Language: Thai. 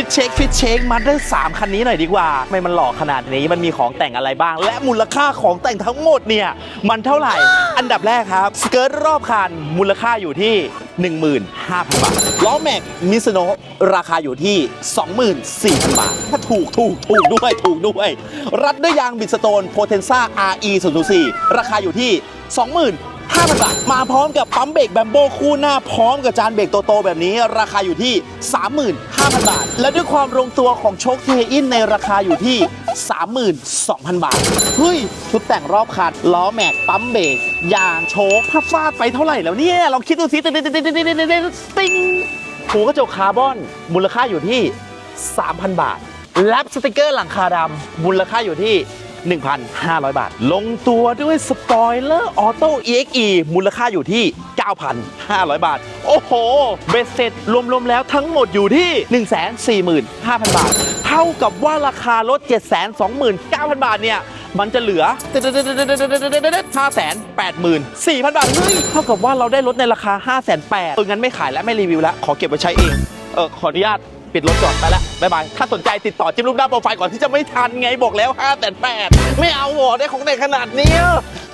ฟิตเช็คฟิตเช็คมาได้3คันนี้หน่อยดีกว่าทำไมมันหล่อขนาดนี้มันมีของแต่งอะไรบ้าง และมูลค่าของแต่งทั้งหมดเนี่ย มันเท่าไหร่ อันดับแรกครับสเกิร์ตรอบคันมูลค่าอยู่ที่ 15,000 บาท ล้อแม็กมิสโนราคาอยู่ที่ 24,000 บาท ถ้าถูกถูกถูกด้วยถูกด้วย รัดด้วยยางบิดสโตนโพเทนซ่า RE 004ราคาอยู่ที่20,000 5,000บาทมาพร้อมกับปั๊มเบรกแบมโบคู่หน้าพร้อมกับจานเบรกโตๆแบบนี้ ราคาอยู่ที่ 35,000 บาท และด้วยความลงตัวของโชคเทอินในราคาอยู่ที่ 32,000 บาท เฮ้ย ชุดแต่งรอบคันล้อแม็กปั๊มเบรกยางโชคพัฟาดไปเท่าไหร่แล้วเนี่ยลองคิดดูสิติ๊งติ๊งติ๊งติ๊งติ๊งติ๊งติ๊งหูกระจกคาร์บอนมูลค่าอยู่ที่ 3,000 บาท แลปสติกเกอร์หลังคาดำมูลค่าอยู่ที่ 1,500 บาท ลงตัวด้วยสปอยเลอร์ออโต้ EXE มูลค่าอยู่ที่ 9,500 บาท โอ้โห เบสเสร็จรวม ๆ แล้วทั้งหมดอยู่ที่ 145,000 บาท เท่ากับว่าราคารถ 729,000 บาทเนี่ยมันจะเหลือ584,000 บาท เฮ้ย เท่ากับว่าเราได้รถในราคา 5 8 0 0 0เอองั้นไม่ขายแล้วไม่รีวิวแล้ว ขอเก็บไว้ใช้เอง เออ ขออนุญาต ปิดรถก่อนไปแล้วบ๊ายบาย ถ้าสนใจติดต่อจิ้มรูปหน้าโปรไฟล์ก่อนที่จะไม่ทันไงบอกแล้ว5 8 0 0ไม่เอาหวอได้ของในขนาดนี้